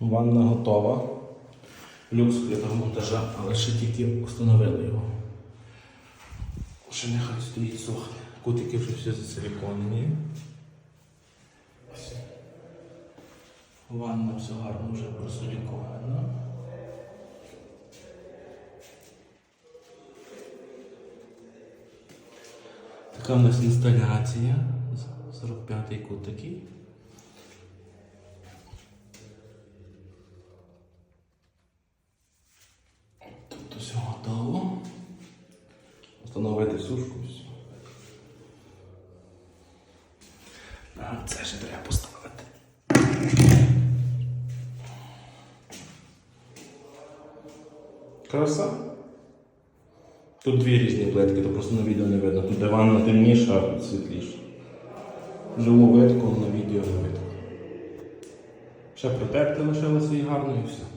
Ванна готова. Люкс скритого монтажа, але ще тільки встановили його. Ще нехай стоїть сохне. Кутики вже всі засиліконені. Ванна все гарно вже просилікована. Така в нас інсталяція. 45-й кут такий. Тобто все готово. Встановити сушку все. А це ще треба поставити. Краса. Тут дві різні плитки, то просто на відео не видно. Тут де ванна темніша, а тут світліша. Живу видко, на відео не видно. Ще протерти лишилося і гарно і все.